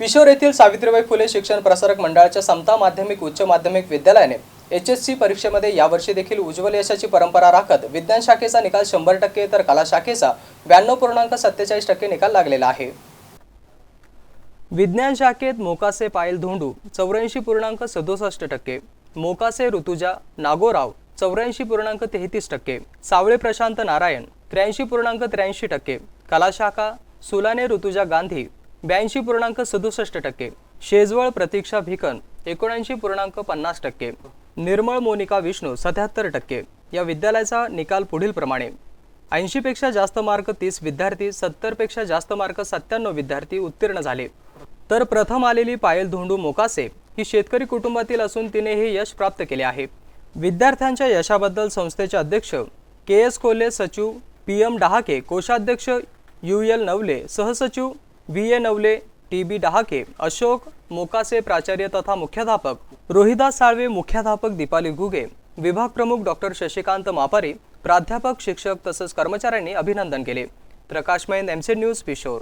पिशोर येथील सावित्रीबाई फुले शिक्षण प्रसारक मंडळाच्या समता माध्यमिक उच्च माध्यमिक विद्यालयाने एच एस सी परीक्षेमध्ये यावर्षी देखील उज्ज्वल यशाची परंपरा राखत विज्ञान शाखेचा निकाल शंभर टक्के तर कला शाखेचा ब्याण्णव पूर्णांक सत्तेचाळीस टक्के निकाल लागलेला आहे. विज्ञान शाखेत मोकासे पायल धोंडू चौऱ्याऐंशी पूर्णांक सदुसष्ट टक्के. मोकासे ऋतुजा नागोराव चौऱ्याऐंशी पूर्णांक तेहतीस टक्के. सावळे प्रशांत नारायण त्र्याऐंशी पूर्णांक त्र्याऐंशी टक्के. कलाशाखा सुलाने ऋतुजा गांधी ब्याऐंशी पूर्णांक सदुसष्ट टक्के. शेजवळ प्रतीक्षा भिकन एकोणऐंशी पूर्णांक पन्नास टक्के. निर्मळ मोनिका विष्णू सत्याहत्तर टक्के. या विद्यालयाचा निकाल पुढील प्रमाणे. ऐंशीपेक्षा जास्त मार्क तीस विद्यार्थी सत्तरपेक्षा जास्त मार्क सत्त्याण्णव विद्यार्थी उत्तीर्ण झाले. तर प्रथम आलेली पायल धोंडू मोकासे ही शेतकरी कुटुंबातील असून तिने हे यश प्राप्त केले आहे. विद्यार्थ्यांच्या यशाबद्दल संस्थेचे अध्यक्ष के एस कोल्हे सचिव पी एम डहाके कोषाध्यक्ष यू एल नवले सहसचिव V A Navale T B Dahake Ashok Mokase प्राचार्य तथा मुख्याध्यापक रोहिदास साळवे मुख्याध्यापक दीपाली घुगे विभाग प्रमुख डॉक्टर शशिकांत मापारी प्राध्यापक शिक्षक तसंच कर्मचाऱ्यांनी अभिनंदन केले. Prakash Main MC news Pishor.